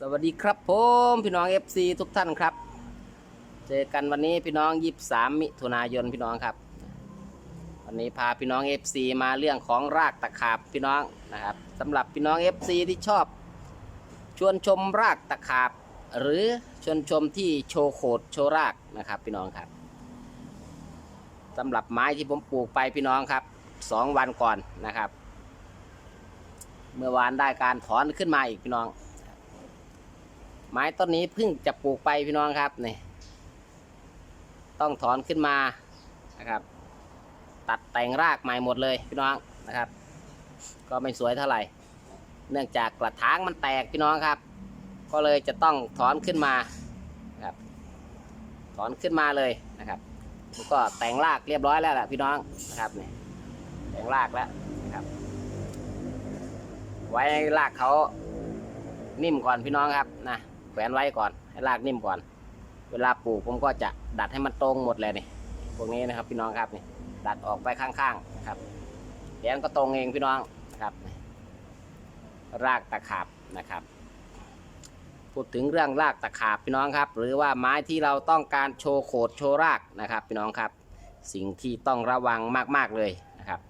สวัสดีครับผมพี่น้อง FC ทุกท่านครับ เจอกันวันนี้พี่น้อง 23 มิถุนายนพี่น้องครับ วันนี้พาพี่น้อง FC มาเรื่องของรากตะขาบพี่น้องนะครับสำหรับพี่น้อง FC ที่ชอบ ชวนชมรากตะขาบ หรือชวนชมที่โชว์โขดโชว์รากนะครับ พี่น้องครับสำหรับไม้ที่ผมปลูกไปพี่น้องครับสองวันก่อนนะครับ เมื่อวานได้การถอนขึ้นมาอีกพี่น้อง ไม้ต้นนี้เพิ่งจะปลูกไปพี่น้องครับนี่ต้องถอนขึ้นมานะครับ ตัดแต่งรากใหม่หมดเลยพี่น้องนะครับ ก็ไม่สวยเท่าไหร่ เนื่องจากกระถางมันแตกพี่น้องครับ ก็เลยจะต้องถอนขึ้นมานครับ ถอนขึ้นมาเลยนะครับก็แต่งรากเรียบร้อยแล้วล่ะพี่น้องนะครับนี่แต่งรากแล้วนะครับ ไว้ให้รากเขานิ่มก่อนพี่น้องครับนะ แขวนไว้ก่อน ให้รากนิ่มก่อน เวลาปลูกผมก็จะดัดให้มันตรงหมดเลยนี่พวกนี้นะครับพี่น้องครับนี่ดัดออกไปข้างๆนะครับเดี๋ยวนก็ตรงเองพี่น้องนะครับ รากตะขาบนะครับ พูดถึงเรื่องรากตะขาบพี่น้องครับ หรือว่าไม้ที่เราต้องการโชว์โขดโชว์รากนะครับ พี่น้องครับ สิ่งที่ต้องระวังมากๆเลยนะครับ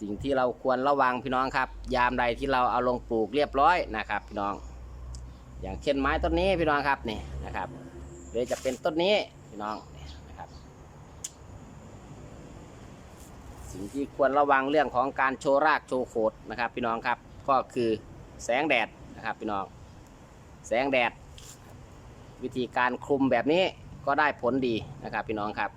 สิ่งที่เราควรระวังพี่น้องครับ ยามใดที่เราเอาลงปลูกเรียบร้อยนะครับพี่น้อง อย่างเช่นไม้ต้นนี้พี่น้องครับนี่นะครับหรือจะเป็นต้นนี้พี่น้องนะครับ สิ่งที่ควรระวังเรื่องของการโชว์รากโชว์โขดนะครับ พี่น้องครับก็คือแสงแดดนะครับพี่น้อง แสงแดด วิธีการคลุมแบบนี้ก็ได้ผลดีนะครับ พี่น้องครับ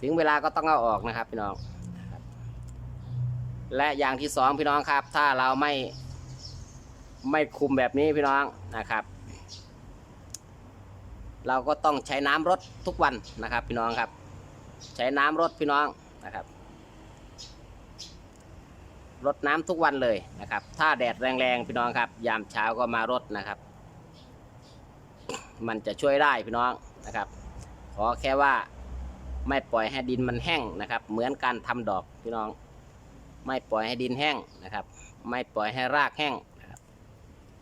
ถึงเวลาก็ต้องเอาออกนะครับ พี่น้อง และอย่างที่สองพี่น้องครับ ถ้าเราไม่ไม่คุมแบบนี้พี่น้องนะครับ เราก็ต้องใช้น้ำรดทุกวันนะครับ พี่น้องครับ ใช้น้ำรดพี่น้องนะครับรดน้ำทุกวันเลยนะครับ ถ้าแดดแรงๆพี่น้องครับ ยามเช้าก็มารดนะครับ มันจะช่วยได้พี่น้องนะครับ ขอแค่ว่าไม่ปล่อยให้ดินมันแห้งนะครับ เหมือนการทำดอกพี่น้อง ไม่ปล่อยให้ดินแห้งนะครับ ไม่ปล่อยให้รากแห้งนะครับ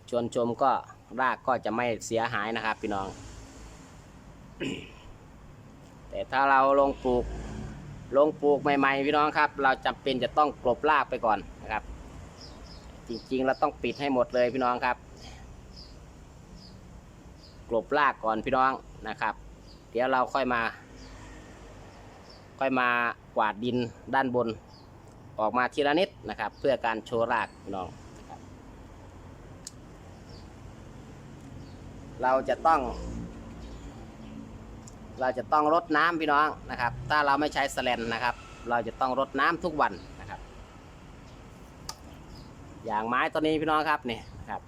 ชวนชมก็รากก็จะไม่เสียหายนะครับพี่น้อง แต่ถ้าเราลงปลูกลงปลูกใหม่ๆพี่น้องครับ เราจำเป็นจะต้องกลบรากไปก่อนนะครับ จริงๆเราต้องปิดให้หมดเลยพี่น้องครับ กลบรากก่อนพี่น้องนะครับ เดี๋ยวเราค่อยมา ค่อยมากวาดดินด้านบน ออกมาทีละนิดนะครับ เพื่อการโชว์รากพี่น้องเราจะต้อง เราจะต้องรดน้ำพี่น้องนะครับ ถ้าเราไม่ใช้สแลนนะครับ เราจะต้องรดน้ำทุกวันนะครับ อย่างไม้ตัวนี้พี่น้องครับนี่นะครับ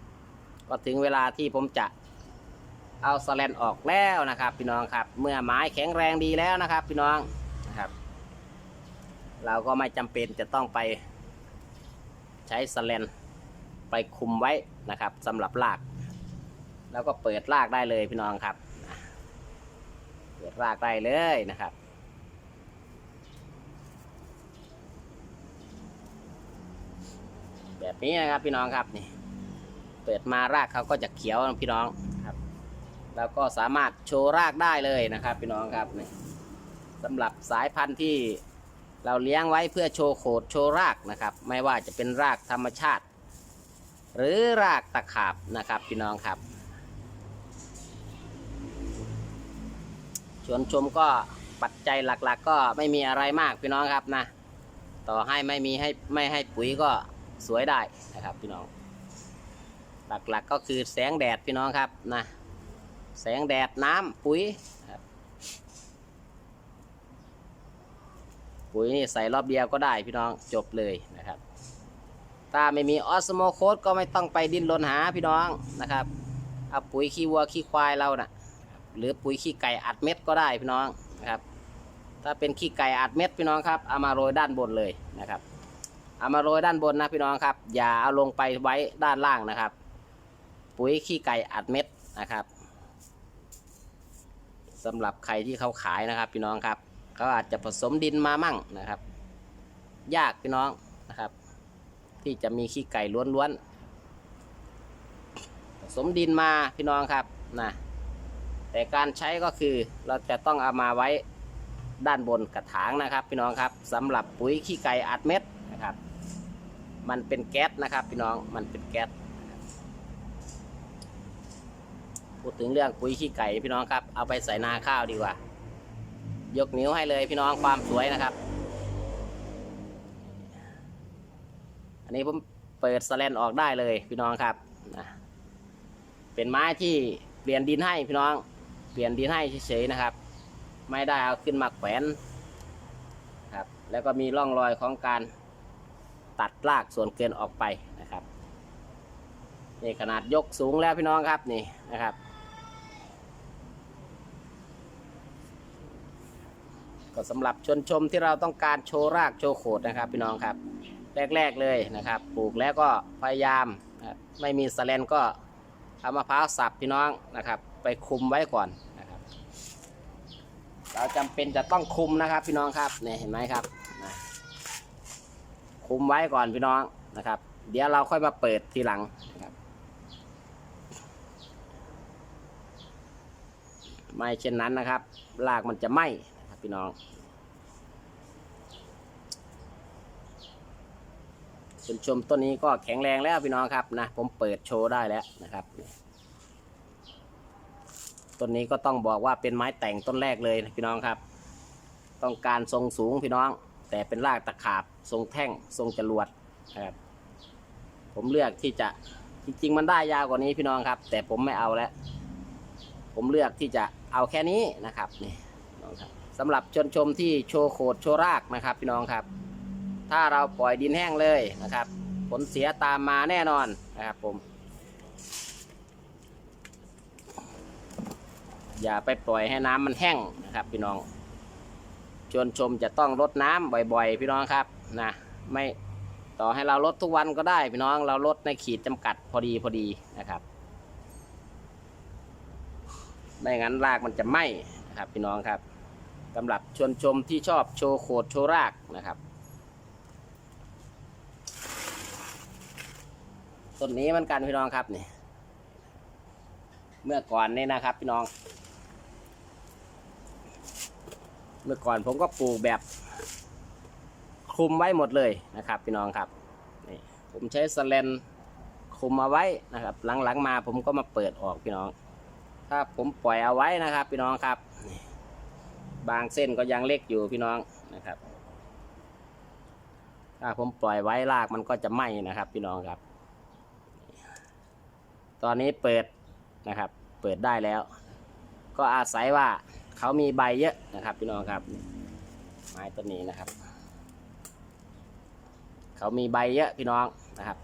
ก็ถึงเวลาที่ผมจะเอาสแลนออกแล้วนะครับ พี่น้องครับ เมื่อไม้แข็งแรงดีแล้วนะครับ พี่น้อง เราก็ไม่จำเป็นจะต้องไปใช้สแลนไปคุมไว้นะครับสำหรับราก แล้วก็เปิดรากได้เลยพี่น้องครับ เปิดรากได้เลยนะครับแบบนี้นะครับพี่น้องครับนี่เปิดมารากเขาก็จะเขียวพี่น้องครับแล้วก็สามารถโชว์รากได้เลยนะครับ พี่น้องครับนี่สำหรับสายพันธุ์ที่ เราเลี้ยงไว้เพื่อโชว์โขดโชว์รากนะครับ ไม่ว่าจะเป็นรากธรรมชาติ หรือรากตะขาบนะครับพี่น้องครับชวนชมก็ปัจจัยหลักๆ ก็ไม่มีอะไรมากพี่น้องครับนะ ต่อให้ไม่มีให้ไม่ให้ปุ๋ยก็สวยได้นะครับพี่น้อง หลักๆก็คือแสงแดดพี่น้องครับนะ แสงแดดน้ำปุ๋ยนะครับ ปุ๋ยนี่ใส่รอบเดียวก็ได้พี่น้องจบเลยนะครับ ถ้าไม่มีออสโมโคสก็ไม่ต้องไปดิ้นรนหาพี่น้องนะครับเอาปุ๋ยขี้วัวขี้ควายเรานะ่ะหรือปุ๋ยขี้ไก่อัดเม็ดก็ได้พี่น้องนะครับ ถ้าเป็นขี้ไก่อัดเม็ดพี่น้องครับเอามาโรยด้านบนเลยนะครับเอามาโรยด้านบนนะพี่น้องครับ อย่าเอาลงไปไว้ด้านล่างนะครับ ปุ๋ยขี้ไก่อัดเม็ดนะครับสำหรับใครที่เขาขายนะครับพี่น้องครับ เขาอาจจะผสมดินมามั่งนะครับ ยากพี่น้องนะครับ ที่จะมีขี้ไก่ล้วนๆผสมดินมาพี่น้องครับนะแต่การใช้ก็คือเราจะต้องเอามาไว้ด้านบนกระถางนะครับ พี่น้องครับสำหรับปุ๋ยขี้ไก่อัดเม็ดนะครับ มันเป็นแก๊สนะครับ พี่น้องมันเป็นแก๊สพูดถึงเรื่องปุ๋ยขี้ไก่พี่น้องครับเอาไปใส่นาข้าวดีกว่า ยกนิ้วให้เลยพี่น้องความสวยนะครับ อันนี้ผมเปิดสแลนออกได้เลยพี่น้องครับนะเป็นไม้ที่เปลี่ยนดินให้พี่น้อง เปลี่ยนดินให้เฉยๆนะครับ ไม่ได้เอาขึ้นมาแขวนครับ แล้วก็มีร่องรอยของการตัดรากส่วนเกินออกไปนะครับนี่ขนาดยกสูงแล้วพี่น้องครับนี่นะครับ ก็สำหรับชนชมที่เราต้องการโชว์รากโชว์โขดนะครับพี่น้องครับ แรกๆเลยนะครับ ปลูกแล้วก็พยายามไม่มีสแลนก็เอามะพร้าวสับพี่น้องนะครับ ไปคุมไว้ก่อนนะครับ เราจำเป็นจะต้องคุมนะครับ พี่น้องครับเนี่ยเห็นไหมครับคุมไว้ก่อนพี่น้องนะครับ เดี๋ยวเราค่อยมาเปิดทีหลังนะครับไม่เช่นนั้นนะครับรากมันจะไหม้ พี่น้อง ชมชมต้นนี้ก็แข็งแรงแล้วพี่น้องครับนะ ผมเปิดโชว์ได้แล้วนะครับต้นนี้ก็ต้องบอกว่าเป็นไม้แต่งต้นแรกเลยนะพี่น้องครับ ต้องการทรงสูงพี่น้อง แต่เป็นรากตะขาบทรงแท่งทรงจรวดนะครับผมเลือกที่จะจริงๆมันได้ยาวกว่านี้พี่น้องครับ แต่ผมไม่เอาแล้ว ผมเลือกที่จะเอาแค่นี้นะครับนี่พี่น้องครับ สำหรับชนชมที่โชว์โขดโชว์รากนะครับ พี่น้องครับ ถ้าเราปล่อยดินแห้งเลยนะครับ ผลเสียตามมาแน่นอนนะครับผม อย่าไปปล่อยให้น้ำมันแห้งนะครับพี่น้องชวนชมจะต้องรดน้ำบ่อยๆ พี่น้องครับนะไม่ต่อให้เราลดทุกวันก็ได้พี่น้องเราลดในขีดจำกัดพอดีพอดีนะครับไม่งั้นรากมันจะไหม้นะครับพี่น้องครับ สำหรับชวนชมที่ชอบโชว์โขดโชว์รากนะครับ ต้นนี้มันกันพี่น้องครับนี่ เมื่อก่อนนี่นะครับพี่น้อง เมื่อก่อนผมก็ปลูกแบบคลุมไว้หมดเลยนะครับ พี่น้องครับนี่ผมใช้สแลนคลุมเอาไว้นะครับ หลังๆมาผมก็มาเปิดออกพี่น้อง ถ้าผมปล่อยเอาไว้นะครับ พี่น้องครับนี่ บางเส้นก็ยังเล็กอยู่พี่น้องนะครับ ถ้าผมปล่อยไว้รากมันก็จะไหม้นะครับพี่น้องครับ ตอนนี้เปิดนะครับ เปิดได้แล้ว ก็อาศัยว่าเขามีใบเยอะนะครับ พี่น้องครับ ไม้ต้นนี้นะครับ เขามีใบเยอะพี่น้องนะครับ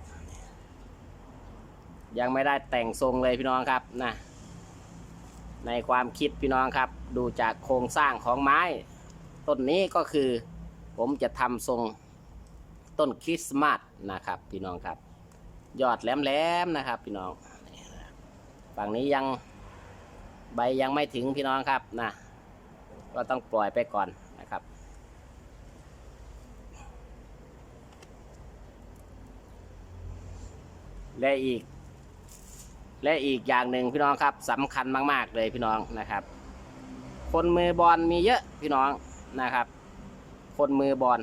ยังไม่ได้แต่งทรงเลยพี่น้องครับนะ ในความคิดพี่น้องครับ ดูจากโครงสร้างของไม้ ต้นนี้ก็คือ ผมจะทำทรงต้นคริสต์มาสนะครับ พี่น้องครับ ยอดแหลมๆนะครับ พี่น้องฝั่งนี้ยังใบยังไม่ถึงพี่น้องครับนะก็ต้องปล่อยไปก่อนนะครับ และอีก และอีกอย่างหนึ่งพี่น้องครับสำคัญมาก ๆ เลยพี่น้องนะครับ คนมือบอลมีเยอะพี่น้องนะครับ คนมือบอล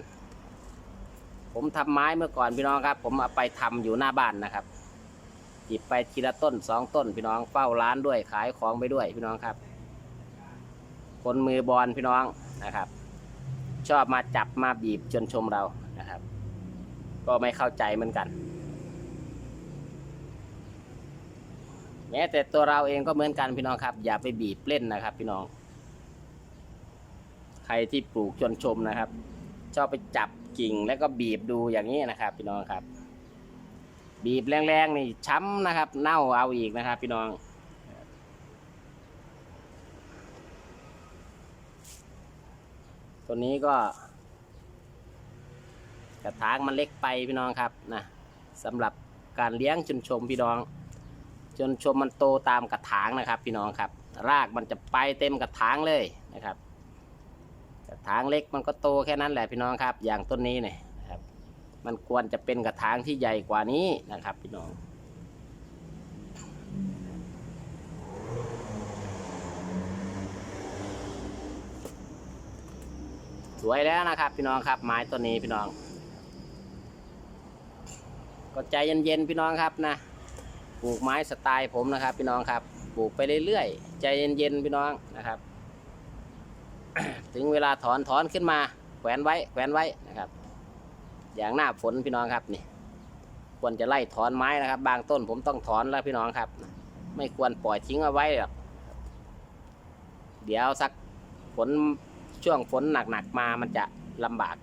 ผมทำไม้เมื่อก่อนพี่น้องครับ ผมเอาไปทำอยู่หน้าบ้านนะครับหยิบไปทีละต้นสองต้น พี่น้องเฝ้าร้านด้วยขายของไปด้วยพี่น้องครับ คนมือบอลพี่น้องนะครับ ชอบมาจับมาบีบจนชมเรานะครับ ก็ไม่เข้าใจเหมือนกัน แม้แต่ตัวเราเองก็เหมือนกันพี่น้องครับ อย่าไปบีบเล่นนะครับ พี่น้อง ใครที่ปลูกชนชมนะครับ ชอบไปจับกิ่งแล้วก็บีบดูอย่างนี้นะครับ พี่น้องครับ บีบแรงๆนี่ช้ำนะครับ เน่าเอาอีกนะครับ พี่น้องตัวนี้ก็กระถางมันเล็กไปพี่น้องครับนะสำหรับการเลี้ยงชนชมพี่น้อง จนชมมันโตตามกระถางนะครับพี่น้องครับ รากมันจะไปเต็มกระถางเลยนะครับ กระถางเล็กมันก็โตแค่นั้นแหละพี่น้องครับ อย่างต้นนี้เนี่ยครับ มันควรจะเป็นกระถางที่ใหญ่กว่านี้นะครับ พี่น้องสวยแล้วนะครับพี่น้องครับไม้ต้นนี้พี่น้อง ก็ใจเย็นๆพี่น้องครับนะ ปลูกไม้สไตล์ผมนะครับ พี่น้องครับ ปลูกไปเรื่อยๆใจเย็นๆพี่น้องนะครับ ถึงเวลาถอนถอนขึ้นมา แขวนไว้แขวนไว้นะครับ อย่างหน้าฝนพี่น้องครับนี่ควรจะไล่ถอนไม้นะครับ บางต้นผมต้องถอนแล้วพี่น้องครับ ไม่ควรปล่อยทิ้งเอาไว้หรอกเดี๋ยวสักฝนช่วงฝนหนักๆมามันจะลำบาก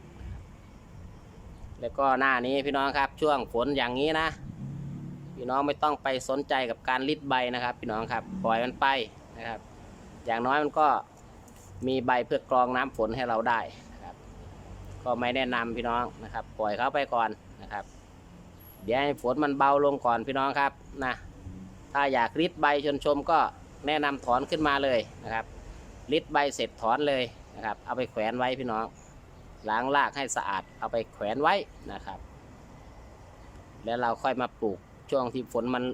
แล้วก็หน้านี้พี่น้องครับ ช่วงฝนอย่างนี้นะ พี่น้องไม่ต้องไปสนใจกับการริดใบนะครับ พี่น้องครับปล่อยมันไปนะครับ อย่างน้อยมันก็มีใบเพื่อกรองน้ำฝนให้เราได้นะครับ ก็ไม่แนะนำพี่น้องนะครับ ปล่อยเขาไปก่อนนะครับ เดี๋ยวให้ฝนมันเบาลงก่อนพี่น้องครับนะถ้าอยากริดใบชนชมก็แนะนำถอนขึ้นมาเลยนะครับริดใบเสร็จถอนเลยนะครับ เอาไปแขวนไว้พี่น้อง ล้างรากให้สะอาดเอาไปแขวนไว้นะครับ แล้วเราค่อยมาปลูก ช่วงที่ฝนมัน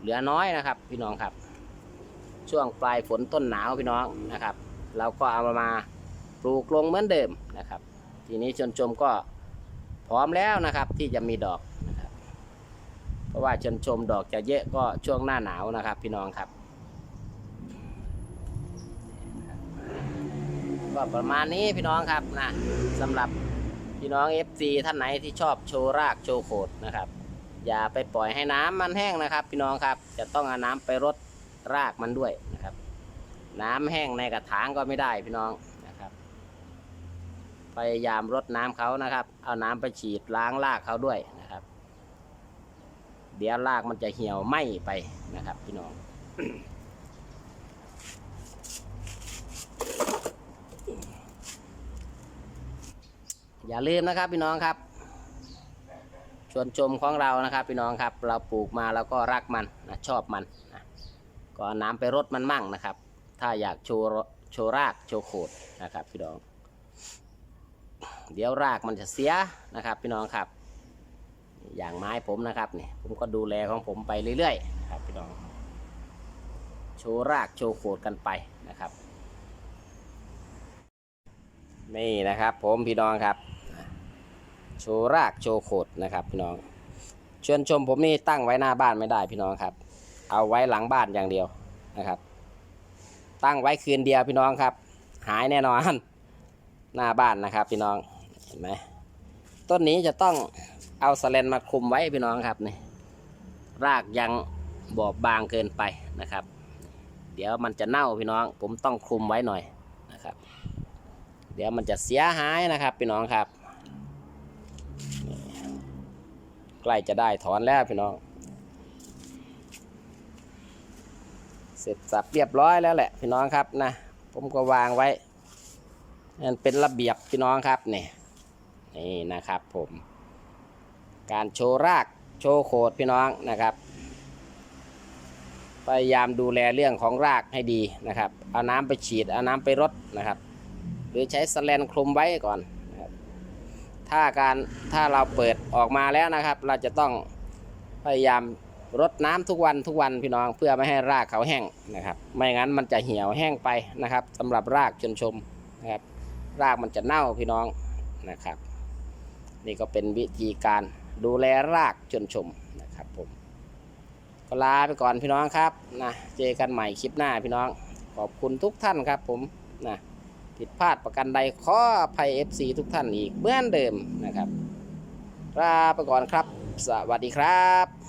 เหลือน้อยนะครับ พี่น้องครับ ช่วงปลายฝนต้นหนาวพี่น้องนะครับ เราก็เอามาปลูกลงเหมือนเดิมนะครับ ทีนี้ชนชมก็พร้อมแล้วนะครับ ที่จะมีดอกนะครับ เพราะว่าชนชมดอกจะเยอะก็ช่วงหน้าหนาวนะครับ พี่น้องครับ ก็ประมาณนี้พี่น้องครับนะสำหรับพี่น้อง FC ท่านไหนที่ชอบโชว์รากโชว์โขดนะครับ อย่าไปปล่อยให้น้ำมันแห้งนะครับ พี่น้องครับ จะต้องเอาน้ำไปรดรากมันด้วยนะครับ น้ำแห้งในกระถางก็ไม่ได้พี่น้องนะครับ พยายามรดน้ำเขานะครับ เอาน้ำไปฉีดล้างรากเขาด้วยนะครับ เดี๋ยวรากมันจะเหี่ยวไหม้ไปนะครับ พี่น้องอย่าลืมนะครับพี่น้องครับ ชวนชมของเรานะครับพี่น้องครับ เราปลูกมาแล้วก็รักมันนะชอบมันนะก็เอาน้ำไปรดมันมั่งนะครับ ถ้าอยากโชว์โชว์รากโชว์โขดนะครับพี่น้อง เดี๋ยวรากมันจะเสียนะครับ พี่น้องครับ อย่างไม้ผมนะครับนี่ผมก็ดูแลของผมไปเรื่อยๆนะครับพี่น้อง โชว์รากโชว์โขดกันไปนะครับนี่นะครับผมพี่น้องครับ โชว์รากโชว์โขดนะครับพี่น้องชวนชมผมนี่ตั้งไว้หน้าบ้านไม่ได้พี่น้องครับ เอาไว้หลังบ้านอย่างเดียวนะครับ ตั้งไว้คืนเดียวพี่น้องครับ หายแน่นอนหน้าบ้านนะครับ พี่น้องเห็นไหมต้นนี้จะต้องเอาสแลนมาคลุมไว้พี่น้องครับนี่รากยังบอบบางเกินไปนะครับ เดี๋ยวมันจะเน่าพี่น้อง ผมต้องคลุมไว้หน่อยนะครับ เดี๋ยวมันจะเสียหายนะครับพี่น้องครับ ใกล้จะได้ถอนแล้วพี่น้อง เสร็จสับเรียบร้อยแล้วแหละพี่น้องครับนะผมก็วางไว้มันเป็นระเบียบพี่น้องครับนี่นี่นะครับผม การโชว์รากโชว์โขดพี่น้องนะครับพยายามดูแลเรื่องของรากให้ดีนะครับ เอาน้ำไปฉีด เอาน้ำไปรดนะครับ หรือใช้สแลนคลุมไว้ก่อน ถ้าการถ้าเราเปิดออกมาแล้วนะครับ เราจะต้องพยายามรดน้ำทุกวันทุกวันพี่น้องเพื่อไม่ให้รากเขาแห้งนะครับ ไม่งั้นมันจะเหี่ยวแห้งไปนะครับสำหรับรากชนชมนะครับ รากมันจะเน่าพี่น้องนะครับ นี่ก็เป็นวิธีการดูแลรากชนชมนะครับผมก็ลาไปก่อนพี่น้องครับนะเจอกันใหม่คลิปหน้าพี่น้อง ขอบคุณทุกท่านครับผมนะ ผิดพลาดประกันใดขออภัย FC ทุกท่านอีกเหมือนเดิมนะครับลาไปก่อนครับ สวัสดีครับ